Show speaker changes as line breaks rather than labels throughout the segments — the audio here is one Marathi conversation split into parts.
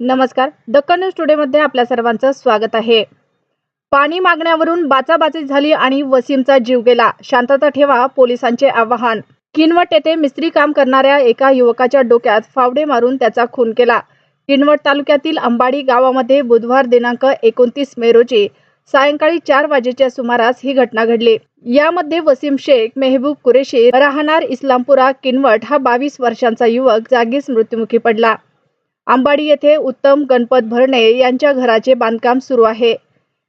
नमस्कार. दक्कन न्यूज टुडेमध्ये आपल्या सर्वांचं स्वागत आहे. पाणी मागण्यावरून बाचाबाची झाली आणि वसीमचा जीव गेला. शांतता ठेवा पोलिसांचे आवाहन. किनवट येथे मिस्त्री काम करणाऱ्या एका युवकाच्या डोक्यात फावडे मारून त्याचा खून केला. किनवट तालुक्यातील अंबाडी गावामध्ये बुधवार दिनांक एकोणतीस मे रोजी सायंकाळी चार वाजेच्या सुमारास ही घटना घडली. यामध्ये वसीम शेख मेहबूब कुरेशी राहणार इस्लामपुरा किनवट हा बावीस वर्षांचा युवक जागीच मृत्युमुखी पडला. आंबाडी येथे उत्तम गणपत भरणे यांच्या घराचे बांधकाम सुरू आहे.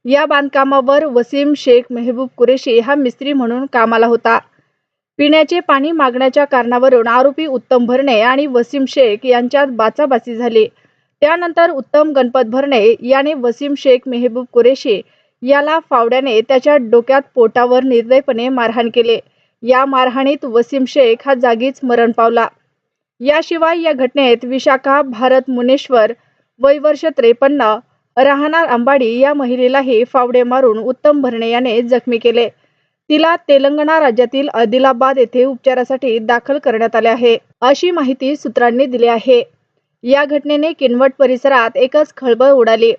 या बांधकामावर वसीम शेख मेहबूब कुरेशी हा मिस्त्री म्हणून कामाला होता. पिण्याचे पाणी मागण्याच्या कारणावरून आरोपी उत्तम भरणे आणि वसीम शेख यांच्यात बाचाबाची झाली. त्यानंतर उत्तम गणपत भरणे याने वसीम शेख मेहबूब कुरेशी याला फावड्याने त्याच्या डोक्यात पोटावर निर्दयपणे मारहाण केले. या मारहाणीत वसीम शेख हा जागीच मरण पावला. याशिवाय या घटनेत विशाखा भारत मुनेश्वर वय वर्ष त्रेपन्न राहणार अंबाडी या महिलेलाही फावडे मारून उत्तम भरणे याने जखमी केले. तिला तेलंगणा राज्यातील आदिलाबाद येथे उपचारासाठी दाखल करण्यात आले आहे अशी माहिती सूत्रांनी दिली आहे. या घटनेने किनवट परिसरात एकच खळबळ उडाली.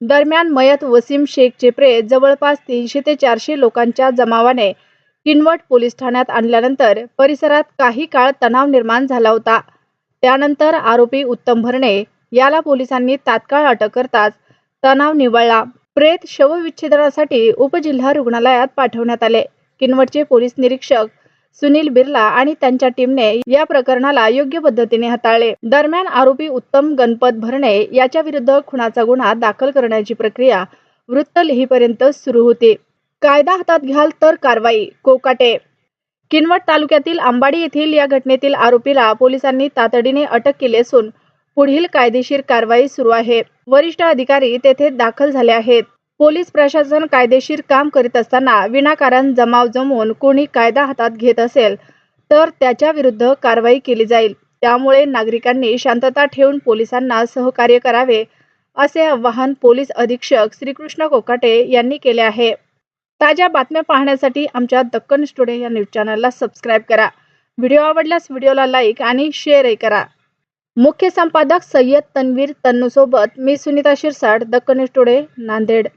दरम्यान मयत वसीम शेख चेप्रे जवळपास तीनशे ते चारशे लोकांच्या जमावाने किनवट पोलीस ठाण्यात आणल्यानंतर परिसरात काही काळ तणाव निर्माण झाला होता. त्यानंतर आरोपी उत्तम भरणे याला पोलिसांनी तात्काळ अटक करताच तणाव निवळला. प्रेत शवविच्छेदनासाठी उपजिल्हा रुग्णालयात पाठवण्यात आले. किनवटचे पोलीस निरीक्षक सुनील बिर्ला आणि त्यांच्या टीमने या प्रकरणाला योग्य पद्धतीने हाताळले. दरम्यान आरोपी उत्तम गणपत भरणे याच्या विरुद्ध खुनाचा गुन्हा दाखल करण्याची प्रक्रिया वृत्त लिहीपर्यंत सुरू होती. कायदा हातात घ्याल तर कारवाई. कोकाटे. किनवट तालुक्यातील आंबाडी येथील या घटनेतील आरोपीला पोलिसांनी तातडीने अटक केली असून पुढील कायदेशीर कारवाई सुरू आहे. वरिष्ठ अधिकारी तेथे दाखल झाले आहेत. पोलीस प्रशासन कायदेशीर काम करीत असताना विनाकारण जमाव जमवून कोणी कायदा हातात घेत असेल तर त्याच्या विरुद्ध कारवाई केली जाईल. त्यामुळे नागरिकांनी शांतता ठेवून पोलिसांना सहकार्य करावे असे आवाहन पोलीस अधीक्षक श्रीकृष्ण कोकाटे यांनी केले आहे. ताज्या बातम्या पाहण्यासाठी आमच्या दक्कन स्टुडिओ या न्यूज चॅनलला सबस्क्राईब करा. व्हिडिओ आवडल्यास व्हिडिओला लाईक आणि शेअरही करा. मुख्य संपादक सय्यद तन्वीर तन्नूसोबत मी सुनीता शिरसाट दक्कन स्टुडिओ नांदेड.